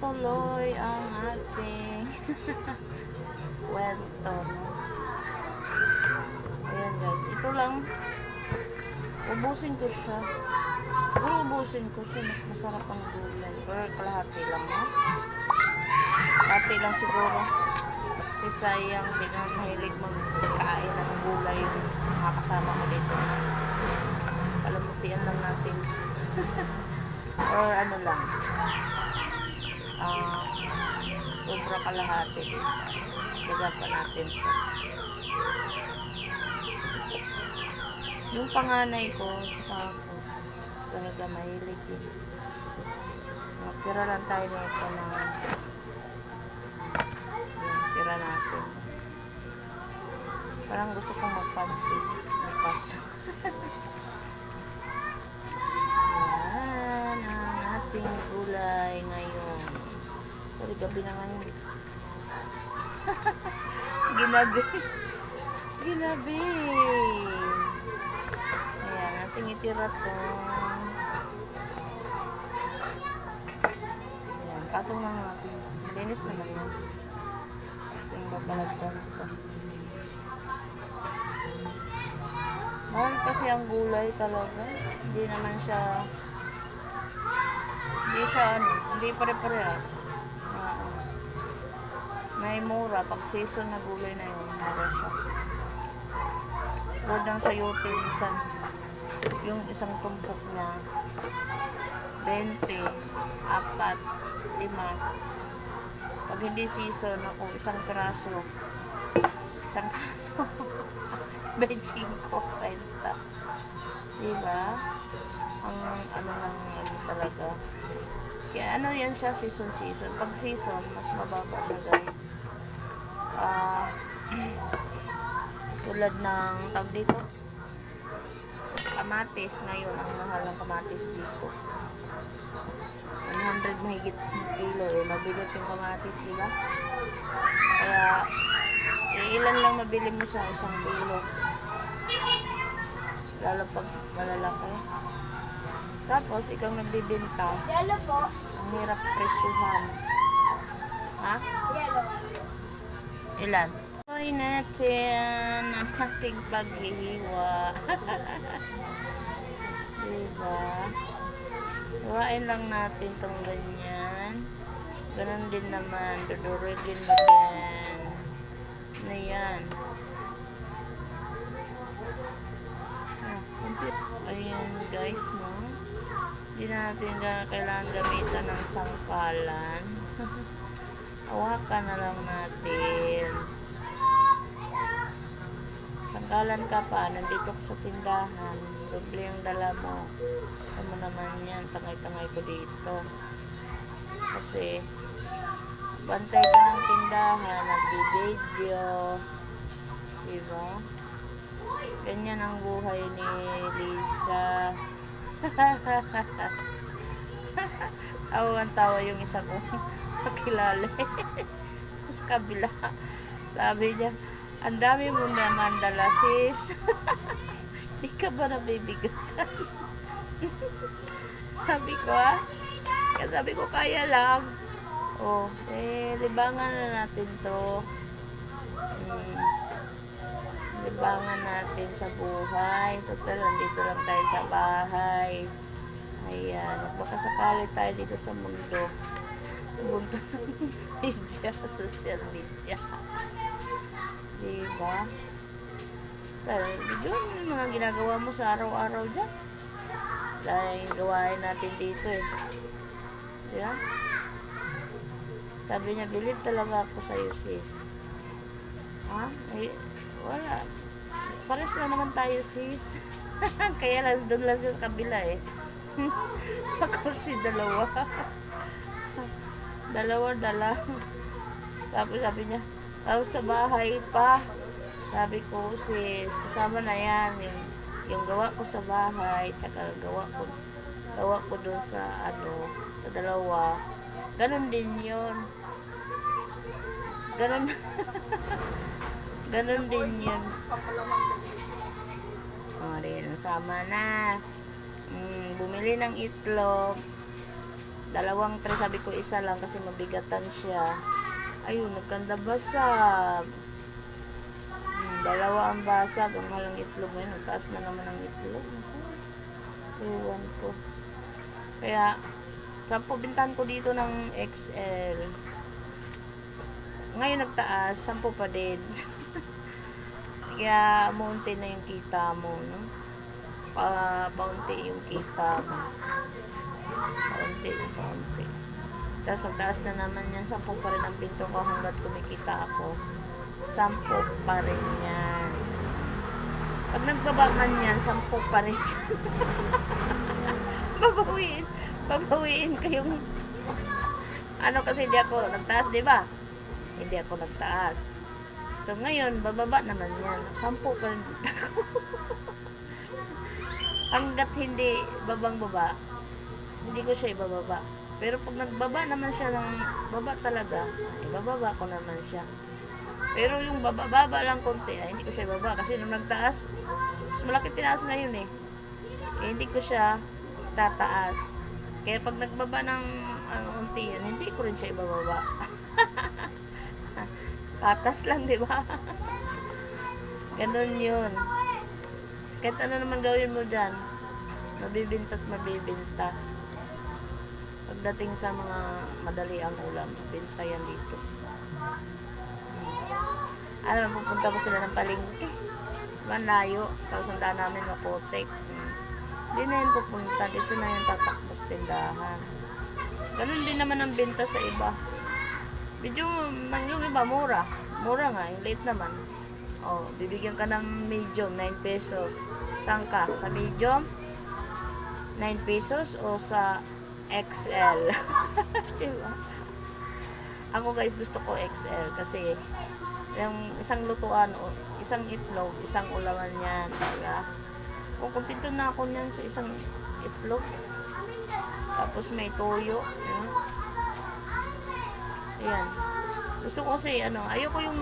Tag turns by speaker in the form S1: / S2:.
S1: tuloy ang ating kwento. Ayan guys, ito lang. Ubusin ko siya. Siguro ubusin ko siya. Mas masarap ang gulay. Pero kalahati lang, no? Kalahati lang siguro. Si Sayang, hindi na mahilig magkain ng gulay yung mga kasama ko dito. Palamutian lang natin. Or ano lang. Ah, sobra kalahati. Kaya pa natin ito. Yung panganay ko, tsaka ako, talaga mahilig yun. Tira lang tayo na yan, tira natin. Parang gusto kong magpansin. Magpas. Sorry, gabi na ngayon. Ginabi. Ginabi. Ayan, ating itira to. Ayan, patong lang natin. Linis naman yan. Ating babalagdan ito. Mahal kasi ang gulay talaga. Hindi naman siya hindi siya ano, hindi pare-parehas. May mura pag season na gulay na yun, mura siya. Tulad ng sayote minsan, yung isang tumpok niya, 20, apat, lima. Pag hindi season, ako isang piraso, isang piraso, 25, 30. Diba? Ang ano lang ano talaga. Kaya ano yan siya, season-season. Pag season, mas mababa siya guys. Tulad ng tag dito? Kamatis. Ngayon ang mahal ng kamatis dito. 100 mahigit sa kilo eh. Mabigat yung kamatis di ba? Kaya eh, ilan lang mabili mo sa isang kilo? Lalo pag malalaki. Tapos ikaw nagbibenta
S2: Yellow po.
S1: ang hirap presyuhan. Ha?
S2: Yellow.
S1: Ilan? Tuloy natin ang ating paghihiwa. diba? Hiwain lang natin tong ganyan. Ganon din naman. Dudurugin mo din. Ano yan? Ah. Ayan guys, no? Hindi natin ga- kailangan gamitan ng sangkalan. Hawakan na lang natin. Sangkalan ka pa, nandito ka sa tindahan. Doble yung dala mo. Ano naman yan, tangay-tangay ko dito. Kasi, bantay ka ng tindahan, nagbibideo. Diba? Ganyan ang buhay ni Lisa. Awang tawa yung isa kong kakilala. sa kabila. Sabi niya, ang dami mo naman dala sis. Di ka ba nabibigatan? sabi ko ah. Kaya sabi ko, kaya lang. Oh, eh, libangan na natin to. Hmm. Libangan natin sa buhay. Total, nandito lang tayo sa bahay. Ayan, baka sakali tayo dito sa mundo. Mundo ng media, social media. Diba? Pero, ano yung mga ginagawa mo sa araw-araw dyan. Dahil yung gawain natin dito eh. Diba? Sabi niya, bilib talaga ako sa'yo sis. Ha? Eh, wala. Pares lang naman tayo sis. Kaya lang, doon lang siya sa kabila eh. Ako si dalawa. dalawa dala. Sabi sabi niya, tapos sa bahay pa. Sabi ko, sis, kasama na yan. Yung, yung gawa ko sa bahay, tsaka gawa ko, gawa ko doon sa, ano, sa dalawa. Ganon din yun. Ganon. Ganon din yun. O, rin, sama na. Mm, bumili ng itlog. dalawang tray, sabi ko isa lang kasi mabigatan siya. Ayun, nagkanda basag. Hmm, dalawa ang basag, ang malang itlog ngayon. Ang taas na naman ang itlog. Ewan ko. Kaya, sampo bintahan ko dito ng XL. Ngayon nagtaas, sampo pa din. Kaya, muunti na yung kita mo, no? Pa, paunti yung kita mo. Paunti, paunti. Tapos, ang taas na naman yan, sampo pa rin ang pinto ko hanggat kumikita ako. Sampo pa rin yan. Pag nagbaba man yan, sampo pa rin yan. babawiin. Babawiin kayong... Ano kasi hindi ako nagtaas, di ba? Hindi ako nagtaas. So ngayon, bababa naman yan. Sampo pa rin ako. Hanggat hindi babang baba, hindi ko siya ibababa. Pero pag nagbaba naman siya ng baba talaga, ibababa ko naman siya. Pero yung baba-baba lang konti, ay, hindi ko siya ibaba. Kasi nung nagtaas, mas malaki tinaas na yun eh. eh hindi ko siya tataas. Kaya pag nagbaba ng ano, unti yan, hindi ko rin siya ibababa. Patas lang, di ba? Ganon yun. Kahit ano naman gawin mo dyan, mabibinta at mabibinta. Pagdating sa mga madali ang ulam, binta yan dito. Alam pupunta pa sila ng palengke. Malayo. Daan namin makotek. Hmm. Hindi na yun pupunta. Dito na yung tatakbos tindahan. Ganun din naman ang binta sa iba. Medyo, yung iba, mura. Mura nga, yung late naman. Oh, bibigyan ka ng medium, 9 pesos. Saan ka? Sa medium? 9 pesos o sa XL? diba? Ako guys, gusto ko XL kasi yung isang lutuan o isang itlog, isang ulaman yan. Diba? Kung kumpito na ako niyan sa isang itlog. Tapos may toyo. Ayan. Ayan. Gusto ko kasi, ano, ayoko yung